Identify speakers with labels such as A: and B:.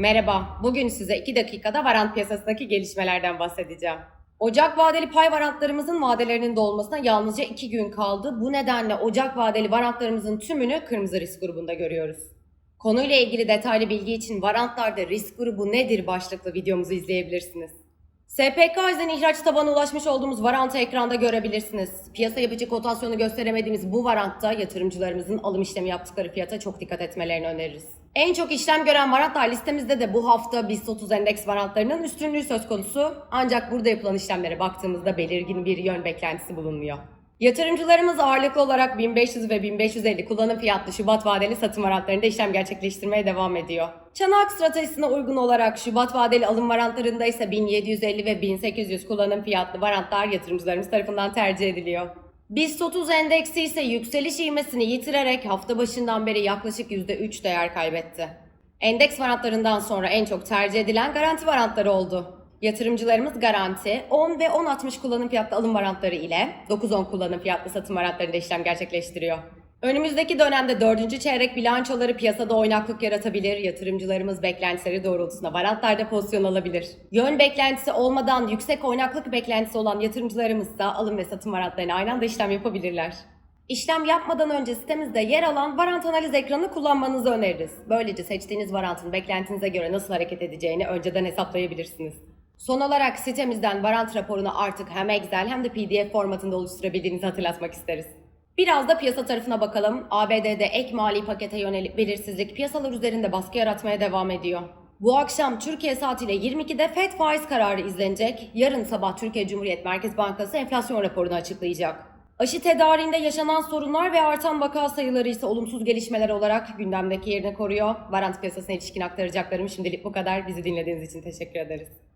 A: Merhaba, bugün size 2 dakikada varant piyasasındaki gelişmelerden bahsedeceğim. Ocak vadeli pay varantlarımızın vadelerinin dolmasına yalnızca 2 gün kaldı. Bu nedenle Ocak vadeli varantlarımızın tümünü kırmızı risk grubunda görüyoruz. Konuyla ilgili detaylı bilgi için varantlarda risk grubu nedir başlıklı videomuzu izleyebilirsiniz. SPK yüzden ihraç tabanına ulaşmış olduğumuz varantı ekranda görebilirsiniz. Piyasa yapıcı kotasyonu gösteremediğimiz bu varantta yatırımcılarımızın alım işlemi yaptıkları fiyata çok dikkat etmelerini öneririz. En çok işlem gören varantlar listemizde de bu hafta BIST 30 endeks varantlarının üstünlüğü söz konusu. Ancak burada yapılan işlemlere baktığımızda belirgin bir yön beklentisi bulunmuyor. Yatırımcılarımız ağırlıklı olarak 1500 ve 1550 kullanım fiyatlı Şubat vadeli satım varantlarında işlem gerçekleştirmeye devam ediyor. Çanak stratejisine uygun olarak Şubat vadeli alım varantlarında ise 1750 ve 1800 kullanım fiyatlı varantlar yatırımcılarımız tarafından tercih ediliyor. BIST 30 endeksi ise yükseliş ivmesini yitirerek hafta başından beri yaklaşık %3 değer kaybetti. Endeks varantlarından sonra en çok tercih edilen garanti varantları oldu. Yatırımcılarımız garanti, 10 ve 10.60 kullanım fiyatlı alım varantları ile 9-10 kullanım fiyatlı satım varantlarında işlem gerçekleştiriyor. Önümüzdeki dönemde 4. çeyrek bilançoları piyasada oynaklık yaratabilir, yatırımcılarımız beklentileri doğrultusunda varantlarda pozisyon alabilir. Yön beklentisi olmadan yüksek oynaklık beklentisi olan yatırımcılarımız da alım ve satım varantlarına aynı anda işlem yapabilirler. İşlem yapmadan önce sitemizde yer alan varant analiz ekranını kullanmanızı öneririz. Böylece seçtiğiniz varantın beklentinize göre nasıl hareket edeceğini önceden hesaplayabilirsiniz. Son olarak sitemizden varant raporunu artık hem Excel hem de PDF formatında oluşturabildiğinizi hatırlatmak isteriz. Biraz da piyasa tarafına bakalım. ABD'de ek mali pakete yönelik belirsizlik piyasalar üzerinde baskı yaratmaya devam ediyor. Bu akşam Türkiye saatiyle 22'de FED faiz kararı izlenecek. Yarın sabah Türkiye Cumhuriyet Merkez Bankası enflasyon raporunu açıklayacak. Aşı tedariğinde yaşanan sorunlar ve artan vaka sayıları ise olumsuz gelişmeler olarak gündemdeki yerini koruyor. Varant piyasasına ilişkin aktaracaklarım şimdilik bu kadar. Bizi dinlediğiniz için teşekkür ederiz.